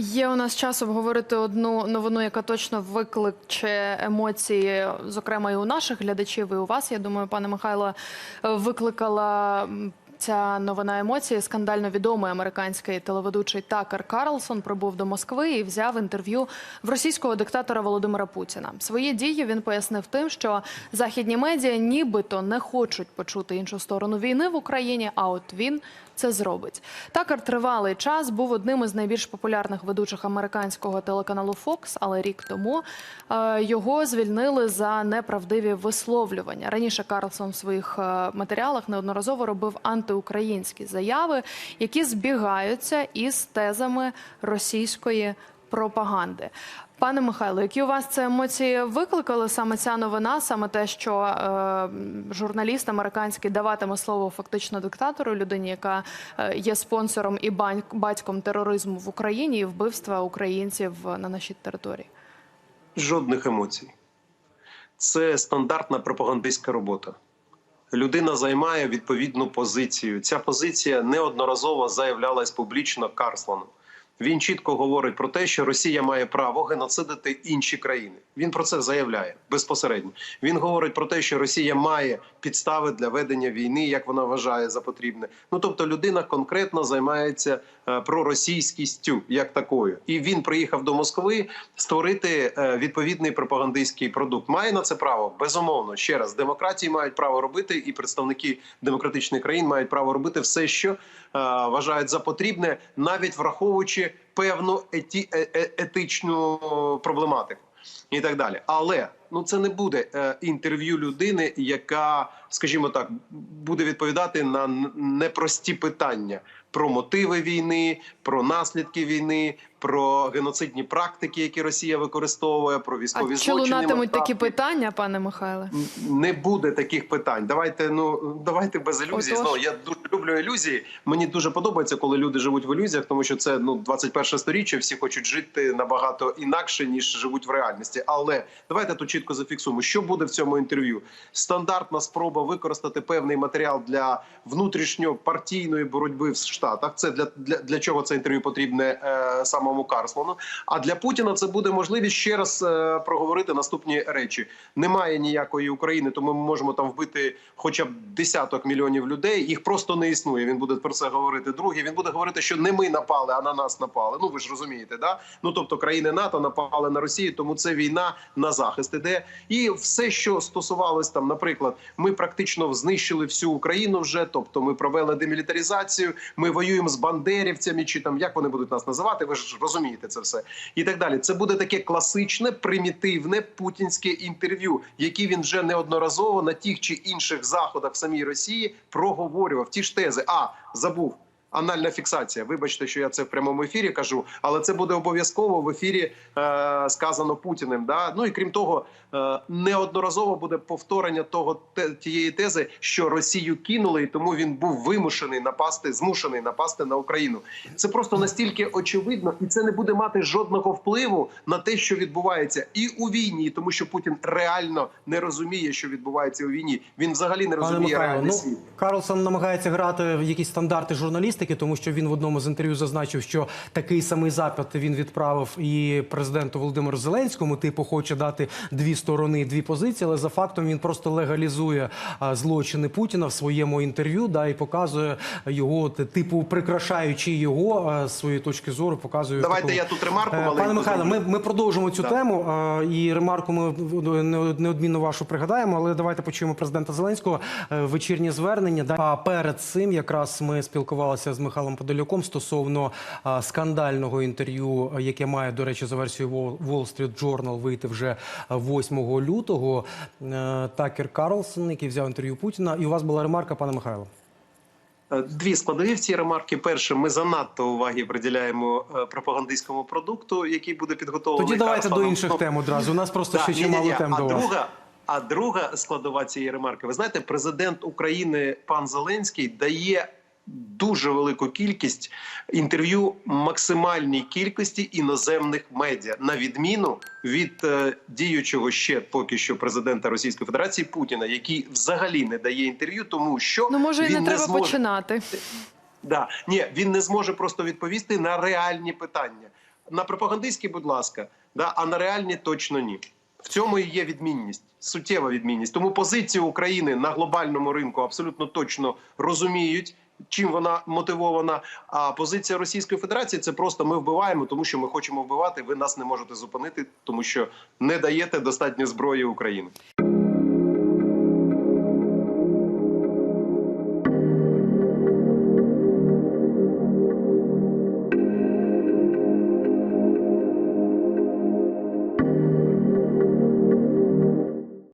Є у нас час обговорити одну новину, яка точно викличе емоції, зокрема і у наших глядачів, і у вас. Я думаю, пане Михайло, викликала ця новина емоції. Скандально відомий американський телеведучий Такер Карлсон прибув до Москви і взяв інтерв'ю в російського диктатора Володимира Путіна. Свої дії він пояснив тим, що західні медіа нібито не хочуть почути іншу сторону війни в Україні. А от він це зробить. Такер тривалий час був одним із найбільш популярних ведучих американського телеканалу Fox, але рік тому е, його звільнили за неправдиві висловлювання. Раніше Карлсон в своїх е, матеріалах неодноразово робив антиукраїнські заяви, які збігаються із тезами російської пропаганди. Пане Михайло, які у вас це емоції викликали саме ця новина, саме те, що е, журналіст американський даватиме слово фактично диктатору, людині, яка е, є спонсором і батьком тероризму в Україні і вбивства українців на нашій території? Жодних емоцій. Це стандартна пропагандистська робота. Людина займає відповідну позицію. Ця позиція неодноразово заявлялась публічно Карсланом. Він чітко говорить про те, що Росія має право геноцидити інші країни. Він про це заявляє безпосередньо. Він говорить про те, що Росія має підстави для ведення війни, як вона вважає за потрібне. Ну тобто, людина конкретно займається е, проросійськістю як такою, і він приїхав до Москви створити е, відповідний пропагандистський продукт. Має на це право безумовно. Ще раз демократії мають право робити, і представники демократичних країн мають право робити все, що е, вважають за потрібне, навіть враховуючи певну еті, е- е- етичну проблематику. І так далі, але ну це не буде е, інтерв'ю людини, яка, скажімо так, буде відповідати на непрості питання про мотиви війни, про наслідки війни, про геноцидні практики, які Росія використовує, про військові А чи злочини. лунатимуть такі питання, пане Михайле? Не буде таких питань. Давайте ну давайте без ілюзій. Знову я дуже люблю ілюзії. Мені дуже подобається, коли люди живуть в ілюзіях, тому що це ну 21 сторіччя. Всі хочуть жити набагато інакше ніж живуть в реальності. Але давайте тут чітко зафіксуємо, що буде в цьому інтерв'ю. Стандартна спроба використати певний матеріал для внутрішньопартійної боротьби в Штатах. Це для для, для чого це інтерв'ю потрібне е, самому Карслону. А для Путіна це буде можливість ще раз е, проговорити наступні речі. Немає ніякої України, тому ми можемо там вбити хоча б десяток мільйонів людей. Їх просто не існує. Він буде про це говорити. Друге, він буде говорити, що не ми напали, а на нас напали. Ну ви ж розумієте, да? Ну тобто країни НАТО напали на Росію, тому це війна на захист іде. І все, що стосувалось там, наприклад, ми практично знищили всю Україну вже. Тобто, ми провели демілітаризацію. Ми воюємо з бандерівцями, чи там як вони будуть нас називати. Ви ж розумієте це все і так далі. Це буде таке класичне, примітивне путінське інтерв'ю, яке він вже неодноразово на тих чи інших заходах в самій Росії проговорював. Ті ж тези. А забув. Анальна фіксація. Вибачте, що я це в прямому ефірі кажу, але це буде обов'язково в ефірі е, сказано Путіним. Да? Ну і крім того, е, неодноразово буде повторення того тієї тези, що Росію кинули, і тому він був вимушений напасти, змушений напасти на Україну. Це просто настільки очевидно, і це не буде мати жодного впливу на те, що відбувається і у війні, тому що Путін реально не розуміє, що відбувається у війні. Він взагалі не розуміє Михайло, реальний ну світ. Карлсон намагається грати в якісь стандарти журналістики, тому що він в одному з інтерв'ю зазначив, що такий самий запит він відправив і президенту Володимиру Зеленському. Типу, хоче дати дві сторони, дві позиції, але за фактом він просто легалізує злочини Путіна в своєму інтерв'ю, да і показує його, типу, прикрашаючи його з своєї точки зору, показує Давайте такому- я тут ремарку Е, маленьку Пане Михайло, ми, ми продовжимо цю Да. тему і ремарку ми неодмінно вашу пригадаємо, але давайте почуємо президента Зеленського е, вечірнє звернення. Да. А перед цим якраз ми спілкувалися з Михайлом Подоляком стосовно скандального інтерв'ю, яке має, до речі, за версією Wall Street Journal вийти вже 8 лютого. Е, Такер Карлсон, який взяв інтерв'ю Путіна. І у вас була ремарка, пане Михайло. Е, Дві складові в цій ремарки. Перше, ми занадто уваги приділяємо е, пропагандистському продукту, який буде підготовлений. Тоді давайте до інших тем одразу. У нас просто да, ще чимало тем а до вас. друга, а друга складова цієї ремарки. Ви знаєте, президент України пан Зеленський дає дуже велику кількість інтерв'ю максимальній кількості іноземних медіа, на відміну від е, діючого ще поки що президента Російської Федерації Путіна, який взагалі не дає інтерв'ю, тому що Ну може і він не треба зможе... починати. Да. Ні, він не зможе просто відповісти на реальні питання. на пропагандистські, будь ласка, да, а на реальні точно ні. В цьому і є відмінність, суттєва відмінність. Тому позицію України на глобальному ринку абсолютно точно розуміють. Чим вона мотивована? А позиція Російської Федерації це просто ми вбиваємо, тому що ми хочемо вбивати. Ви нас не можете зупинити, тому що не даєте достатньо зброї Україні.